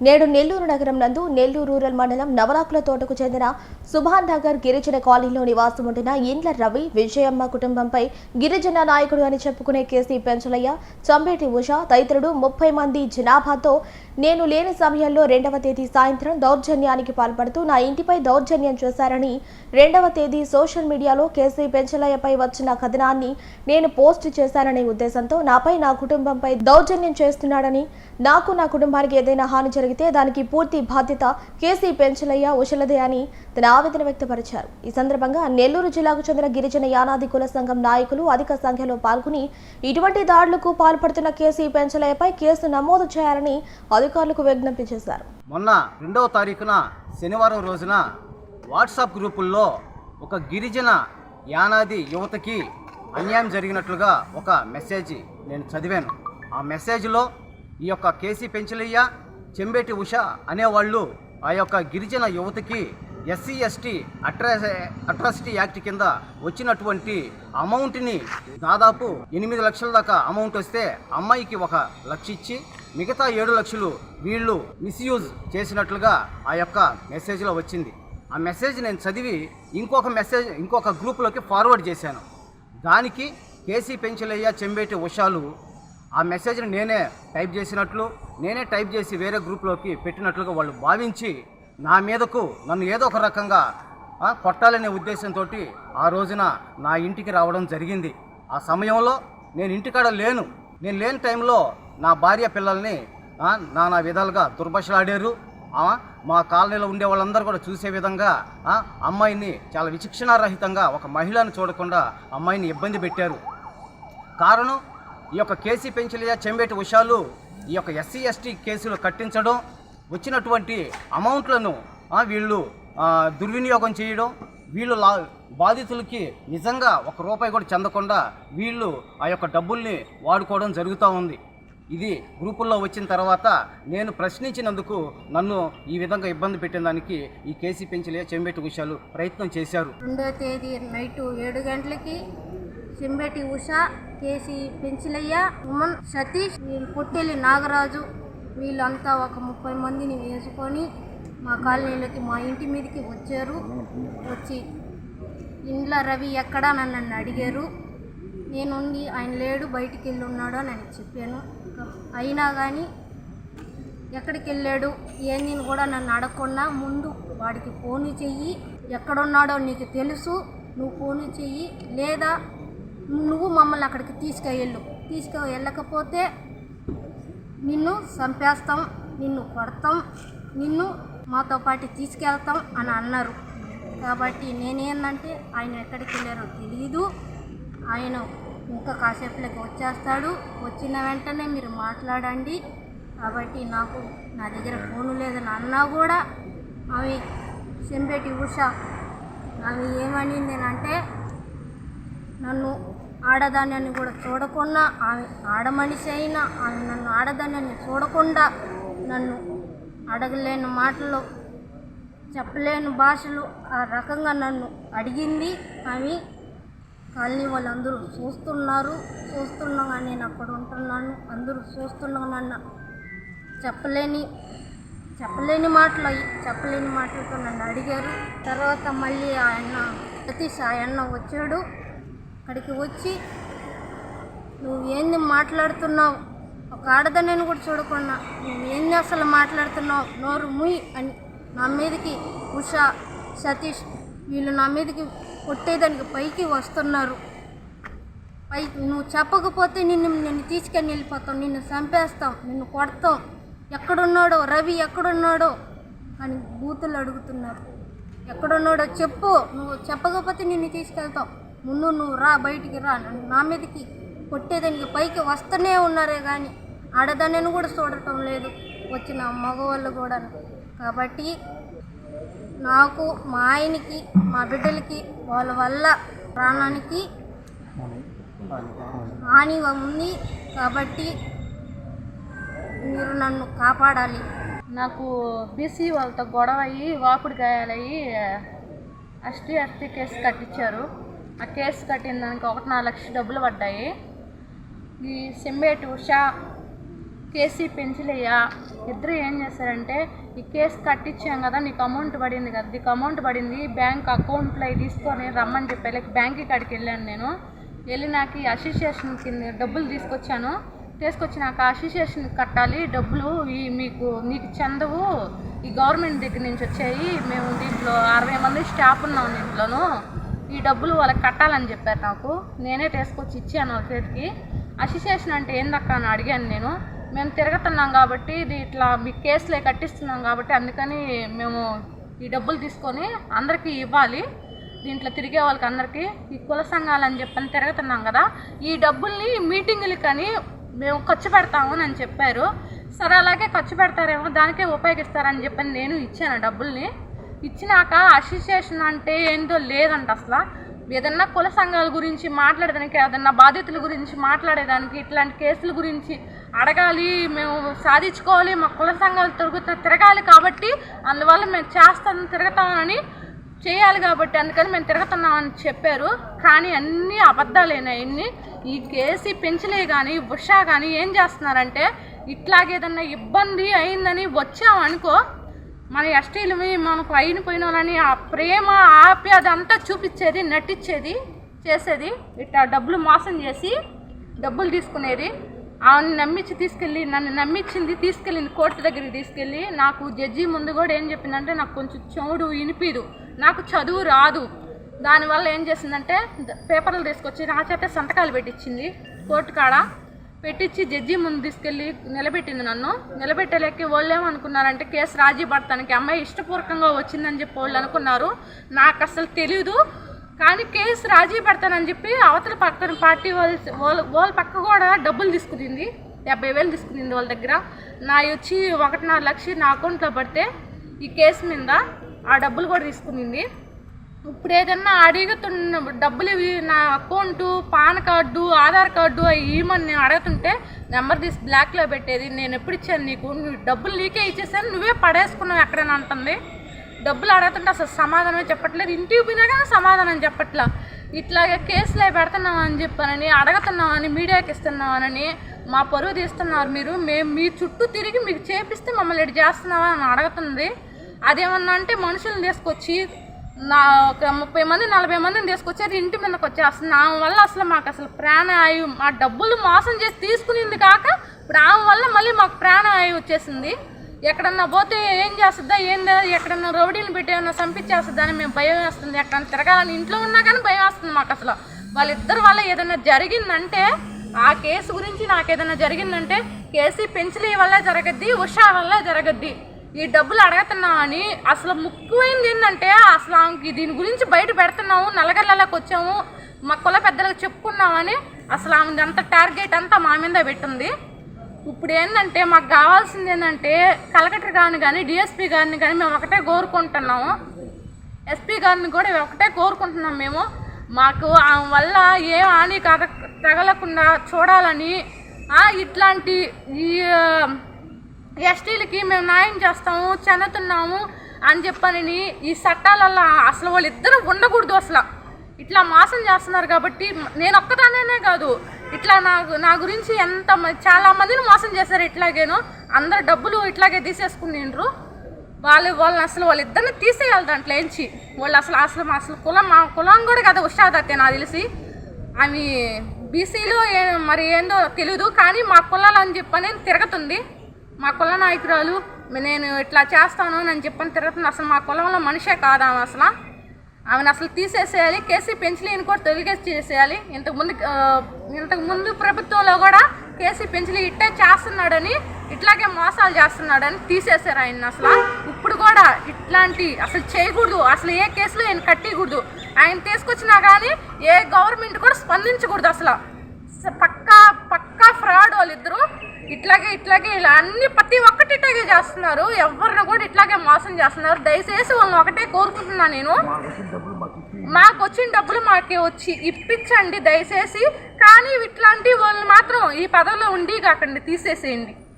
నేడు నెల్లూరు నగరం నందు నెల్లూరు రూరల్ మండలం నవలాకుల తోటకు చెందిన సుభాన్ నగర్ గిరిజన కాలనీలో నివాసం ఉంటున్న ఇండ్ల రవి విజయమ్మ కుటుంబంపై గిరిజన నాయకుడు అని చెప్పుకునే కేసీ పెంచలయ్య. చంబేటి ఉష తదితరుడు ముప్పై మంది జనాభాతో నేను లేని సమయంలో రెండవ తేదీ సాయంత్రం దౌర్జన్యానికి పాల్పడుతూ నా ఇంటిపై దౌర్జన్యం చేశారని రెండవ తేదీ సోషల్ మీడియాలో కేసీ పెంచలయ్యపై వచ్చిన కథనాన్ని నేను పోస్ట్ చేశాననే ఉద్దేశంతో నాపై నా కుటుంబంపై దౌర్జన్యం చేస్తున్నాడని నాకు నా కుటుంబానికి ఏదైనా హాని జరిగితే దానికి పూర్తి బాధ్యత కేసీ పెంచలయ్య ఉషలదే అని తన ఆవేదన వ్యక్తపరిచారు. ఈ సందర్భంగా నెల్లూరు జిల్లాకు చెందిన గిరిజన యానాది కుల సంఘం నాయకులు అధిక సంఖ్యలో పాల్గొని ఇటువంటి దాడులకు పాల్పడుతున్న కేసీ పెంచలయ్యపై కేసు నమోదు చేయాలని అధికారులకు విజ్ఞప్తి చేశారు. మొన్న రెండవ తారీఖున శనివారం రోజున వాట్సాప్ గ్రూపుల్లో ఒక గిరిజన యానాది యువతకి అన్యాయం జరిగినట్లుగా ఒక మెసేజ్ నేను చదివాను. ఆ మెసేజ్లో ఈ యొక్క కేసీ పెంచలయ్య చెంబేటి ఉష అనేవాళ్ళు ఆ యొక్క గిరిజన యువతకి SC ST atro atrocity act కింద వచ్చినటువంటి అమౌంట్ని దాదాపు ఎనిమిది లక్షల దాకా అమౌంట్ వస్తే అమ్మాయికి ఒక లక్ష ఇచ్చి మిగతా ఏడు లక్షలు వీళ్ళు మిస్యూజ్ చేసినట్లుగా ఆ యొక్క మెసేజ్లో వచ్చింది. ఆ మెసేజ్ నేను చదివి ఇంకొక మెసేజ్ ఇంకొక గ్రూప్లోకి ఫార్వర్డ్ చేశాను. దానికి కేసీ పెంచలయ్య చెంబేటి ఉషాలు ఆ మెసేజ్ని నేనే టైప్ చేసినట్లు నేనే టైప్ చేసి వేరే గ్రూప్లోకి పెట్టినట్లుగా వాళ్ళు భావించి నా మీదకు నన్ను ఏదో ఒక రకంగా కొట్టాలనే ఉద్దేశంతో ఆ రోజున నా ఇంటికి రావడం జరిగింది. ఆ సమయంలో నేను ఇంటికాడ లేను. నేను లేని టైంలో నా భార్య పిల్లల్ని నానా విధాలుగా దుర్భషలాడారు. మా కాలనీలో ఉండే వాళ్ళందరూ కూడా చూసే విధంగా అమ్మాయిని చాలా విచక్షణారహితంగా ఒక మహిళను చూడకుండా అమ్మాయిని ఇబ్బంది పెట్టారు. కారణం ఈ యొక్క కేసీ పెంచలియా చెంబేటి ఉషాలు ఈ యొక్క ఎస్సీ ఎస్టీ కేసులు కట్టించడం వచ్చినటువంటి అమౌంట్లను వీళ్ళు దుర్వినియోగం చేయడం వీళ్ళు లా బాధితులకి నిజంగా ఒక రూపాయి కూడా చెందకుండా వీళ్ళు ఆ యొక్క డబ్బుల్ని వాడుకోవడం జరుగుతూ ఉంది. ఇది గ్రూపుల్లో వచ్చిన తర్వాత నేను ప్రశ్నించినందుకు నన్ను ఈ విధంగా ఇబ్బంది పెట్టిన దానికి ఈ కేసీ పెంచలియా చెంబెట్టు విషయాలు ప్రయత్నం చేశారు. రెండో తేదీ నైట్ ఏడు గంటలకి సింబెటి ఉష కేసి పెంచిలయ్య ఉమన్ సతీష్ వీళ్ళు పొట్టెలి నాగరాజు. వీళ్ళంతా ఒక ముప్పై మందిని వేసుకొని మా కాలనీలోకి మా ఇంటి మీదకి వచ్చారు. వచ్చి ఇండ్ల రవి ఎక్కడా నన్ను అడిగారు. నేనుండి ఆయన లేడు బయటికి వెళ్ళి ఉన్నాడు అని చెప్పాను. అయినా కానీ ఎక్కడికి వెళ్ళాడు ఏంది కూడా నన్ను అడగకుండా ముందు వాడికి ఫోన్ చెయ్యి. ఎక్కడున్నాడో నీకు తెలుసు. నువ్వు ఫోన్ చెయ్యి. లేదా నువ్వు మమ్మల్ని అక్కడికి తీసుకెళ్ళు. తీసుకు వెళ్ళకపోతే నిన్ను చంపేస్తాం నిన్ను కొడతాం నిన్ను మాతో పాటు తీసుకెళ్తాం అని అన్నారు. కాబట్టి నేనేందంటే ఆయన ఎక్కడికి వెళ్ళారో తెలియదు ఆయన ఇంకా కాసేపులోకి వచ్చేస్తాడు. వచ్చిన వెంటనే మీరు మాట్లాడండి. కాబట్టి నాకు నా దగ్గర ఫోను లేదని అన్నా కూడా ఆమె చెంబేటి ఉష ఆమె ఏమనింది అంటే నన్ను ఆడదాన్ని కూడా చూడకుండా ఆమె ఆడమనిషి అయినా ఆమె నన్ను ఆడదాన్ని చూడకుండా నన్ను అడగలేని మాటలు చెప్పలేని భాషలు ఆ రకంగా నన్ను అడిగింది. ఆమె కాలనీ వాళ్ళందరూ చూస్తున్నారు. చూస్తుండగా నేను అక్కడ ఉంటున్నాను. అందరూ చూస్తుండగా నన్ను చెప్పలేని చెప్పలేని మాటలు చెప్పలేని మాటలతో నన్ను అడిగారు. తర్వాత మళ్ళీ ఆయన సతీష్ ఆయన వచ్చాడు. అక్కడికి వచ్చి నువ్వు ఏంది మాట్లాడుతున్నావు? ఒక ఆడదాన్ని కూడా చూడకుండా నువ్వు ఏంది అసలు మాట్లాడుతున్నావు? నోరు ముయ్ అని నా మీదకి ఉషా సతీష్ వీళ్ళు నా మీదకి కొట్టేదానికి పైకి వస్తున్నారు. పైకి నువ్వు చెప్పకపోతే నిన్ను నిన్ను తీసుకెళ్ళి వెళ్ళిపోతాం నిన్ను చంపేస్తాం నిన్ను కొడతాం. ఎక్కడున్నాడో? రవి ఎక్కడున్నాడో? అని బూతులు అడుగుతున్నారు. ఎక్కడున్నాడో చెప్పు నువ్వు చెప్పకపోతే నిన్ను తీసుకెళ్తాం. ముందు నువ్వు రా బయటికి రా నా మీదకి కొట్టేదానికి పైకి వస్తూనే ఉన్నారే కానీ ఆడదాన్ని కూడా చూడటం లేదు. వచ్చిన మగవాళ్ళు కూడా. కాబట్టి నాకు మా ఆయనకి మా బిడ్డలకి వాళ్ళ వల్ల ప్రాణానికి హాని ఉంది కాబట్టి మీరు నన్ను కాపాడాలి. నాకు బీసీ వాళ్ళతో గొడవ అయ్యి వాపుడు గాయాలయ్యి అస్టీ అస్టీ కేసు కట్టించారు. ఆ కేసు కట్టిన దానికి ఒకటి నాలుగు లక్షల డబ్బులు పడ్డాయి. ఈ సెంబేటి ఉషా కేసీ పెంచిలయ్య ఇద్దరు ఏం చేశారంటే ఈ కేసు కట్టించాం కదా నీకు అమౌంట్ పడింది కదా నీకు అమౌంట్ పడింది బ్యాంక్ అకౌంట్లో అవి తీసుకొని రమ్మని చెప్పి లైక్ బ్యాంక్ కాడికి వెళ్ళాను నేను. వెళ్ళి నాకు ఈ అసోసియేషన్ కింద డబ్బులు తీసుకొచ్చాను. తీసుకొచ్చినాక అసోసియేషన్ కట్టాలి డబ్బులు ఈ మీకు నీకు చెందవు ఈ గవర్నమెంట్ దగ్గర నుంచి వచ్చాయి మేము దీంట్లో అరవై మంది స్టాఫ్ ఉన్నాం దీంట్లోనూ. ఈ డబ్బులు వాళ్ళకి కట్టాలని చెప్పారు నాకు. నేనే తీసుకొచ్చి ఇచ్చాను వాళ్ళ చేతికి. అసోసియేషన్ అంటే ఏందక్క అని అడిగాను నేను. మేము తిరగతున్నాం కాబట్టి ఇది ఇట్లా మీ కేసులే కట్టిస్తున్నాం కాబట్టి అందుకని మేము ఈ డబ్బులు తీసుకొని అందరికీ ఇవ్వాలి. దీంట్లో తిరిగే వాళ్ళకి అందరికీ ఈ కుల సంఘాలని చెప్పని తిరుగుతున్నాం కదా. ఈ డబ్బుల్ని మీటింగులు కానీ మేము ఖర్చు పెడతాము అని చెప్పారు. సరే అలాగే ఖర్చు పెడతారేమో దానికే ఉపయోగిస్తారని చెప్పని నేను ఇచ్చాను డబ్బుల్ని. ఇచ్చినాక అసోసియేషన్ అంటే ఏందో లేదంట అసలు. ఏదన్నా కుల సంఘాల గురించి మాట్లాడేదానికి ఏదన్నా బాధితుల గురించి మాట్లాడేదానికి ఇట్లాంటి కేసుల గురించి అడగాలి మేము సాధించుకోవాలి మా కుల సంఘాలు తిరుగుతూ తిరగాలి కాబట్టి అందువల్ల మేము చేస్తాం తిరుగుతామని చేయాలి కాబట్టి అందుకని మేము తిరుగుతున్నామని చెప్పారు. కానీ అన్నీ అబద్ధాలేనాయి ఎన్ని ఈ కేసీ పెంచలే కానీ ఉషా కానీ ఏం చేస్తున్నారంటే ఇట్లాగేదన్నా ఇబ్బంది అయిందని వచ్చామనుకో మన ఎస్టీలమి మనకు అయిన పోయినోళ్ళని ఆ ప్రేమ ఆప్యాయత అంతా చూపించేది నటించేది చేసేది. ఇట్లా డబ్బులు మోసం చేసి డబ్బులు తీసుకునేది. ఆమెను నమ్మించి తీసుకెళ్ళి నన్ను నమ్మించింది తీసుకెళ్ళింది కోర్టు దగ్గరికి తీసుకెళ్ళి నాకు జడ్జి ముందు కూడా ఏం చెప్పిందంటే నాకు కొంచెం చెవుడు వినిపిదు. నాకు చదువు రాదు. దానివల్ల ఏం చేసిందంటే పేపర్లు తీసుకొచ్చి నా చేత సంతకాలు పెట్టించింది కోర్టు కాడ. పెట్టించి జడ్జి ముందు తీసుకెళ్ళి నిలబెట్టింది నన్ను. నిలబెట్టలేక వాళ్ళు ఏమనుకున్నారంటే కేసు రాజీ పడతానికి అమ్మాయి ఇష్టపూర్వకంగా వచ్చిందని చెప్పి వాళ్ళు అనుకున్నారు. నాకు అసలు తెలియదు కానీ కేసు రాజీ పడతానని చెప్పి అవతల పక్కన పార్టీ వాళ్ళు వాళ్ళ వాళ్ళ పక్క కూడా డబ్బులు తీసుకునింది. డెబ్బై వేలు తీసుకునింది వాళ్ళ దగ్గర. నా వచ్చి ఒకటిన్నర లక్ష నా అకౌంట్లో పడితే ఈ కేసు మీద ఆ డబ్బులు కూడా తీసుకునింది. ఇప్పుడు ఏదన్నా అడుగుతున్న డబ్బులు ఇవి నా account PAN card Aadhaar card అవి ఇవ్వమని నేను అడుగుతుంటే నెంబర్ తీసి బ్లాక్లో పెట్టేది నేను ఎప్పుడు ఇచ్చాను నీకు? నువ్వు డబ్బులు నీకే ఇచ్చేసాను నువ్వే పడేసుకున్నావు ఎక్కడైనా అంటుంది. డబ్బులు అడుగుతుంటే అసలు సమాధానమే చెప్పట్లేదు. ఇంటికి పోయినా కానీ సమాధానం చెప్పట్లా. ఇట్లాగే కేసులే పెడుతున్నామని చెప్పానని అడుగుతున్నామని మీడియాకి ఇస్తున్నామని మా పరువు తీస్తున్నారు మీరు. మేము మీ చుట్టూ తిరిగి మీకు చేపిస్తే మమ్మల్ని ఇటు చేస్తున్నావా అని అడుగుతుంది. అదేమన్నా అంటే మనుషులను తీసుకొచ్చి నా ఒక ముప్పై మంది నలభై మందిని తీసుకొచ్చారు ఇంటి మీదకి వచ్చేస్తుంది ఆమె వల్ల అసలు మాకు అసలు ప్రాణాయు మా డబ్బులు మోసం చేసి తీసుకునింది కాక ఇప్పుడు ఆమె వల్ల మళ్ళీ మాకు ప్రాణాయు వచ్చేసింది. ఎక్కడన్నా పోతే ఏం చేస్తుందా ఏం ఎక్కడన్నా రౌడీని పెట్టి ఏమన్నా చంపించేస్తుందా అని మేము భయం వేస్తుంది. ఎక్కడన్నా తిరగాలని ఇంట్లో ఉన్నా కానీ భయం వేస్తుంది మాకు అసలు. వాళ్ళిద్దరు వల్ల ఏదైనా జరిగిందంటే ఆ కేసు గురించి నాకు ఏదైనా జరిగిందంటే కేసీ పెన్సిల్ వల్ల జరగద్ది ఉషా వల్ల జరగద్ది. ఈ డబ్బులు అడుగుతున్నామని అసలు ముఖ్యమైనది ఏంటంటే అసలు ఆమెకి దీని గురించి బయట పెడుతున్నాము నల్లగల్లలకు వచ్చాము మా కుల పెద్దలకు చెప్పుకున్నామని అసలు ఆమె అంత టార్గెట్ అంతా మా మీద పెట్టింది. ఇప్పుడు ఏంటంటే మాకు కావాల్సింది ఏంటంటే కలెక్టర్ గారిని కానీ డిఎస్పీ గారిని కానీ మేము ఒకటే కోరుకుంటున్నాము. ఎస్పీ గారిని కూడా ఒకటే కోరుకుంటున్నాం మేము. మాకు ఆమె వల్ల ఏ హాని కద తగలకుండా చూడాలని ఇట్లాంటి ఈ ఎస్టీలకి మేము న్యాయం చేస్తాము చెందుతున్నాము అని చెప్పని ఈ చట్టాలల్లో అసలు వాళ్ళిద్దరూ ఉండకూడదు అసలు. ఇట్లా మోసం చేస్తున్నారు కాబట్టి నేను ఒక్కదానే కాదు. ఇట్లా నా నా గురించి ఎంత చాలా మందిని మోసం చేశారు ఇట్లాగేను. అందరు డబ్బులు ఇట్లాగే తీసేసుకునిండ్రు. వాళ్ళు వాళ్ళని అసలు వాళ్ళిద్దరిని తీసేయాలి దాంట్లో ఏంచి? వాళ్ళు అసలు అసలు అసలు కులం మా కులం కూడా కదా ఉషాదత్తే నాకు తెలిసి. అవి బీసీలో మరి ఏందో తెలీదు కానీ మా కులాలు అని చెప్పని తిరుగుతుంది. మా కుల నాయకురాలు నేను ఇట్లా చేస్తాను అని చెప్పని తిరుగుతుంది. అసలు మా కులంలో మనిషే కాదా అసలు. ఆమెను అసలు తీసేసేయాలి కేసీ పెంచలేని కూడా తొలగేసి చేసేయాలి ఇంతకుముందు ఇంతకుముందు ప్రభుత్వంలో కూడా కేసీ పెంచలి ఇట్టే చేస్తున్నాడని ఇట్లాగే మోసాలు చేస్తున్నాడని తీసేశారు ఆయన అసలు. ఇప్పుడు కూడా ఇట్లాంటి అసలు చేయకూడదు. అసలు ఏ కేసులో ఆయన కట్టకూడదు ఆయన తీసుకొచ్చినా కానీ ఏ గవర్నమెంట్ కూడా స్పందించకూడదు అసలు. పక్కా పక్కా ఫ్రాడ్ వాళ్ళిద్దరూ. ఇట్లాగే ఇట్లాగే ఇలా అన్ని ప్రతి ఒక్కటి ఇట్లాగే చేస్తున్నారు. ఎవరిని కూడా ఇట్లాగే మోసం చేస్తున్నారు. దయచేసి వాళ్ళని ఒకటే కోరుకుంటున్నా నేను. మాకు వచ్చిన డబ్బులు మాకే వచ్చి ఇప్పించండి దయచేసి. కానీ ఇట్లాంటి వాళ్ళు మాత్రం ఈ పదవిలో ఉండి కాకండి తీసేసేయండి.